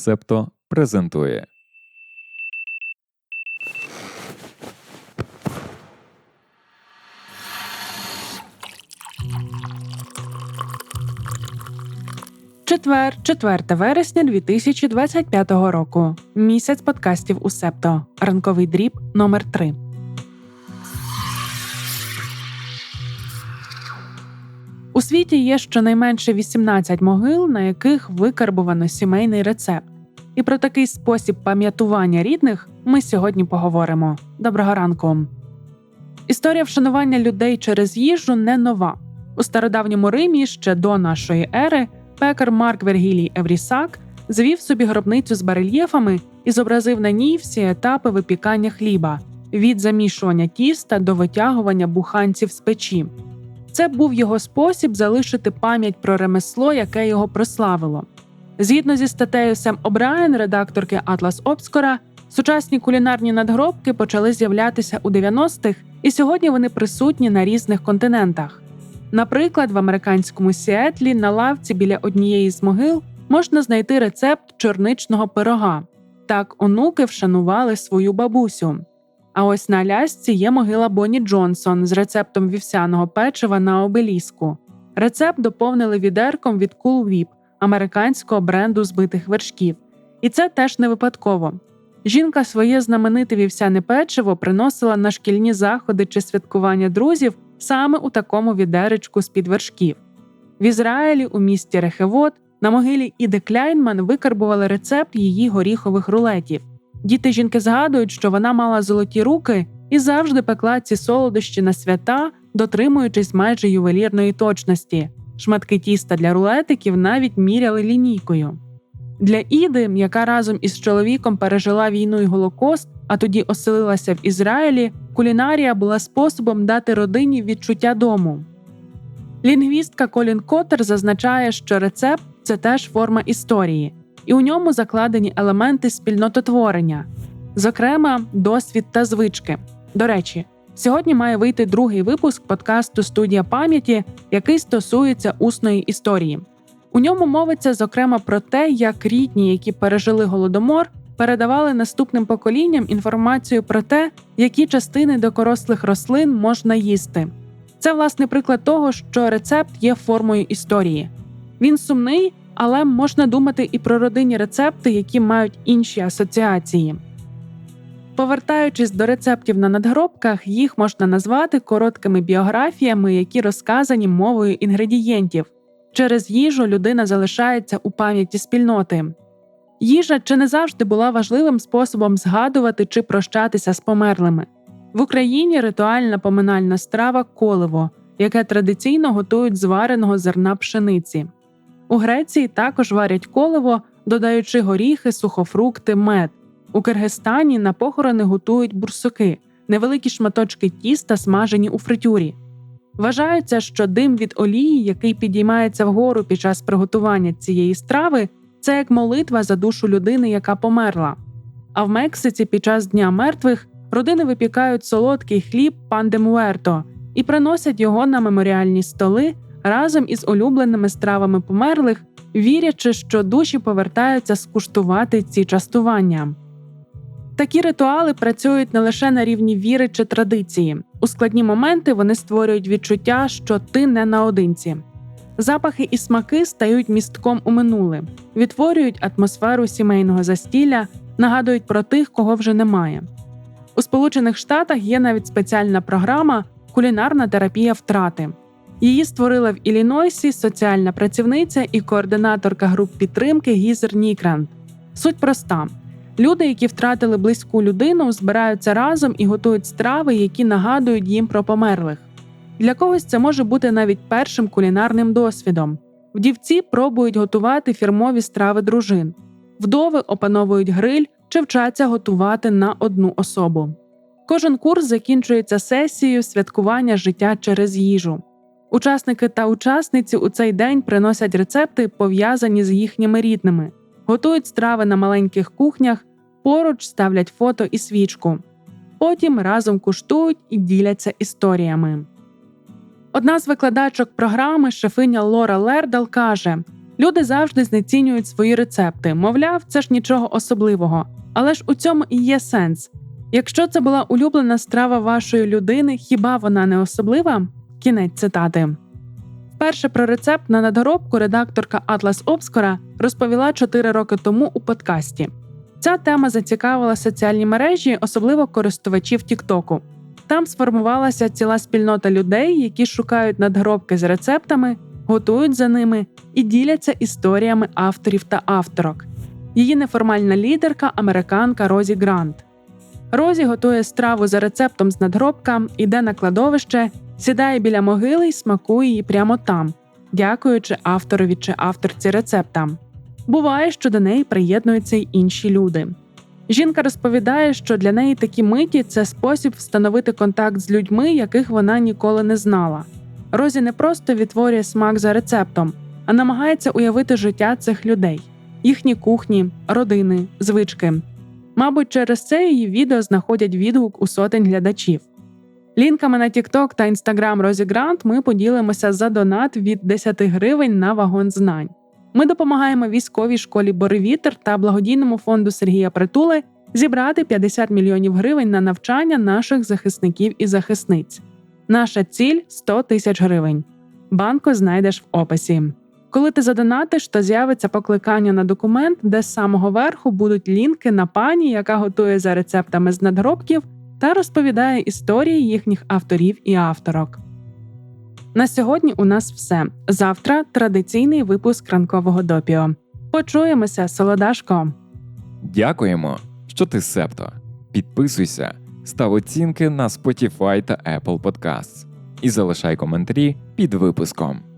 Септо презентує. Четвер, 4 вересня 2025 року. Місяць подкастів у Септо. Ранковий дріб номер 3 У світі є щонайменше 18 могил, на яких викарбувано сімейний рецепт. І про такий спосіб пам'ятування рідних ми сьогодні поговоримо. Доброго ранку. Історія вшанування людей через їжу не нова. У стародавньому Римі ще до нашої ери пекар Марк Вергілій Еврісак звів собі гробницю з барельєфами і зобразив на ній всі етапи випікання хліба від замішування тіста до витягування буханців з печі. Це був його спосіб залишити пам'ять про ремесло, яке його прославило. Згідно зі статтею Сем Обраєн, редакторки Атлас Обскора, сучасні кулінарні надгробки почали з'являтися у 90-х, і сьогодні вони присутні на різних континентах. Наприклад, в американському Сіетлі на лавці біля однієї з могил можна знайти рецепт чорничного пирога. Так онуки вшанували свою бабусю. А ось на Алясці є могила Бонні Джонсон з рецептом вівсяного печива на обеліску. Рецепт доповнили відерком від Cool Whip, американського бренду збитих вершків. І це теж не випадково. Жінка своє знамените вівсяне печиво приносила на шкільні заходи чи святкування друзів саме у такому відеречку з під вершків. В Ізраїлі у місті Рехевод на могилі Іди Кляйнман викарбували рецепт її горіхових рулетів. Діти жінки згадують, що вона мала золоті руки і завжди пекла ці солодощі на свята, дотримуючись майже ювелірної точності. Шматки тіста для рулетиків навіть міряли лінійкою. Для Іди, яка разом із чоловіком пережила війну і голокост, а тоді оселилася в Ізраїлі, кулінарія була способом дати родині відчуття дому. Лінгвістка Колін Коттер зазначає, що рецепт це теж форма історії, і у ньому закладені елементи спільнототворення, зокрема, досвід та звички. До речі, сьогодні має вийти другий випуск подкасту Студія пам'яті, який стосується усної історії. У ньому мовиться зокрема про те, як рідні, які пережили голодомор, передавали наступним поколінням інформацію про те, які частини докорослих рослин можна їсти. Це власне приклад того, що рецепт є формою історії. Він сумний, але можна думати і про родинні рецепти, які мають інші асоціації. Повертаючись до рецептів на надгробках, їх можна назвати короткими біографіями, які розказані мовою інгредієнтів. Через їжу людина залишається у пам'яті спільноти. Їжа чи не завжди була важливим способом згадувати чи прощатися з померлими. В Україні ритуальна поминальна страва коливо, яке традиційно готують з вареного зерна пшениці. У Греції також варять коливо, додаючи горіхи, сухофрукти, мед. У Киргизстані на похорони готують бурсуки, невеликі шматочки тіста, смажені у фритюрі. Вважається, що дим від олії, який підіймається вгору під час приготування цієї страви, це як молитва за душу людини, яка померла. А в Мексиці під час Дня мертвих родини випікають солодкий хліб пан де муерто і приносять його на меморіальні столи разом із улюбленими стравами померлих, вірячи, що душі повертаються скуштувати ці частування. Такі ритуали працюють не лише на рівні віри чи традиції. У складні моменти вони створюють відчуття, що ти не наодинці. Запахи і смаки стають містком у минуле, відтворюють атмосферу сімейного застілля, нагадують про тих, кого вже немає. У Сполучених Штатах є навіть спеціальна програма Кулінарна терапія втрати. Її створила в Іллінойсі соціальна працівниця і координаторка груп підтримки Гізер Нікрант. Суть проста: люди, які втратили близьку людину, збираються разом і готують страви, які нагадують їм про померлих. Для когось це може бути навіть першим кулінарним досвідом. Вдівці пробують готувати фірмові страви дружин, вдови опановують гриль чи вчаться готувати на одну особу. Кожен курс закінчується сесією святкування життя через їжу. Учасники та учасниці у цей день приносять рецепти, пов'язані з їхніми рідними, готують страви на маленьких кухнях, поруч ставлять фото і свічку. Потім разом куштують і діляться історіями. Одна з викладачок програми, шефиня Лора Лердал, каже: Люди завжди знецінюють свої рецепти. Мовляв, це ж нічого особливого. Але ж у цьому і є сенс. Якщо це була улюблена страва вашої людини, хіба вона не особлива? Кінець цитати. Вперше про рецепт на надгробку редакторка Атлас Обскора розповіла 4 роки тому у подкасті. Ця тема зацікавила соціальні мережі, особливо користувачів Тіктоку. Там сформувалася ціла спільнота людей, які шукають надгробки з рецептами, готують за ними і діляться історіями авторів та авторок. Її неформальна лідерка американка Розі Грант. Розі готує страву за рецептом з надгробка, іде на кладовище, сідає біля могили і смакує її прямо там, дякуючи авторові чи авторці рецепта. Буває, що до неї приєднуються й інші люди. Жінка розповідає, що для неї такі миті це спосіб встановити контакт з людьми, яких вона ніколи не знала. Розі не просто відтворює смак за рецептом, а намагається уявити життя цих людей, їхні кухні, родини, звички. Мабуть, через це її відео знаходять відгук у сотень глядачів. Лінками на TikTok та Instagram Розі Грант ми поділимося за донат від 10 гривень на вагон знань. Ми допомагаємо військовій школі Боревітер та благодійному фонду Сергія Притули зібрати 50 мільйонів гривень на навчання наших захисників і захисниць. Наша ціль 100 тисяч гривень. Банку знайдеш в описі. Коли ти задонатиш, то з'явиться покликання на документ, де з самого верху будуть лінки на пані, яка готує за рецептами з надгробків та розповідає історії їхніх авторів і авторок. На сьогодні у нас все. Завтра традиційний випуск ранкового допіо. Почуємося, солодашко! Дякуємо, що ти септо. Підписуйся, став оцінки на Spotify та Apple Podcasts і залишай коментарі під випуском.